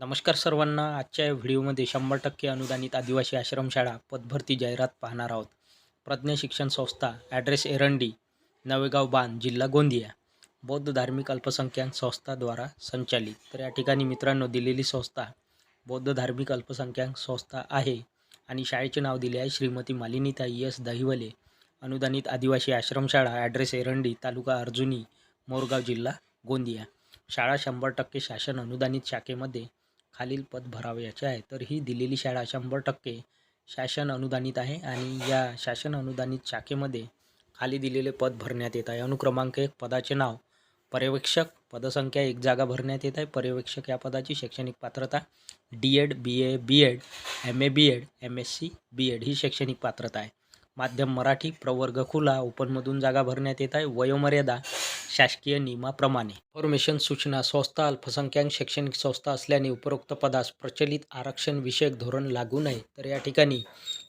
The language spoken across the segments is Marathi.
नमस्कार सर्वांना. आजच्या या व्हिडिओमध्ये शंभर टक्के अनुदानित आदिवासी आश्रमशाळा पदभरती जाहिरात पाहणार आहोत. प्रज्ञा शिक्षण संस्था ॲड्रेस एरंडी नवेगाव बांध जिल्हा गोंदिया. बौद्ध धार्मिक अल्पसंख्याक संस्थाद्वारा संचालित. तर या ठिकाणी मित्रांनो दिलेली संस्था बौद्ध धार्मिक अल्पसंख्याक संस्था आहे आणि शाळेचे नाव दिले आहे श्रीमती मालिनीताई एस दहिवले. अनुदानित आदिवासी आश्रमशाळा ॲड्रेस एरंडी तालुका अर्जुनी मोरगाव जिल्हा गोंदिया. शाळा शंभर टक्के शासन अनुदानित शाखेमध्ये खालील पद भरावयाचे आहे. तर ही दिलेली शाळा शंभर टक्के शासन अनुदानित आहे आणि या शासन अनुदानित शाखेमध्ये खाली दिलेले पद भरण्यात येत आहे. अनुक्रमांक एक पदाचे नाव. पर्यवेक्षक पदसंख्या एक जागा भरण्यात येत आहे. पर्यवेक्षक या पदाची शैक्षणिक पात्रता D Ed B A B Ed M A B Ed M S C B Ed ही शैक्षणिक पात्रता आहे. माध्यम मराठी प्रवर्ग खुला ओपनमधून जागा भरण्यात येत आहे. वयोमर्यादा शासकीय नियमाप्रमाणे. फॉर्मेशन सूचना संस्था अल्पसंख्याक शैक्षणिक संस्था असल्याने उपरोक्त पदास प्रचलित आरक्षण विषयक धोरण लागू नये. तर या ठिकाणी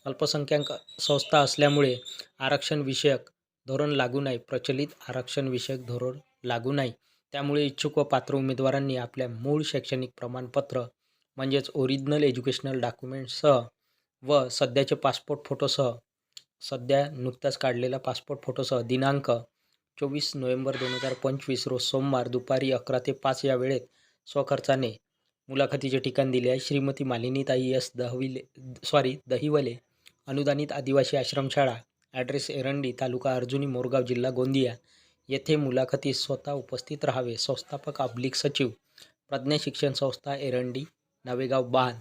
अल्पसंख्याक संस्था असल्यामुळे आरक्षण विषयक धोरण लागू नाही प्रचलित आरक्षण विषयक धोरण लागू नाही त्यामुळे इच्छुक व पात्र उमेदवारांनी आपल्या मूळ शैक्षणिक प्रमाणपत्र म्हणजेच ओरिजिनल एज्युकेशनल डॉक्युमेंटसह व सध्याचे पासपोर्ट फोटोसह सध्या नुकताच काढलेला पासपोर्ट फोटोसह दिनांक चोवीस नोव्हेंबर दोन हजार पंचवीस रोज सोमवार दुपारी अकरा ते पाच या वेळेत स्वखर्चाने मुलाखतीचे ठिकाण दिले आहे. श्रीमती मालिनीताई एस दहविले सॉरी दहिवले अनुदानित आदिवासी आश्रमशाळा ॲड्रेस एरंडी तालुका अर्जुनी मोरगाव जिल्हा गोंदिया येथे मुलाखतीस स्वतः उपस्थित राहावे. संस्थापक अब्लिक सचिव प्रज्ञा शिक्षण संस्था एरंडी नवेगाव बाण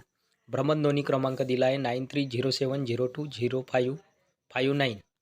भ्रमणध्वनी क्रमांक दिला आहे. Nine three zero seven zero two zero five five nine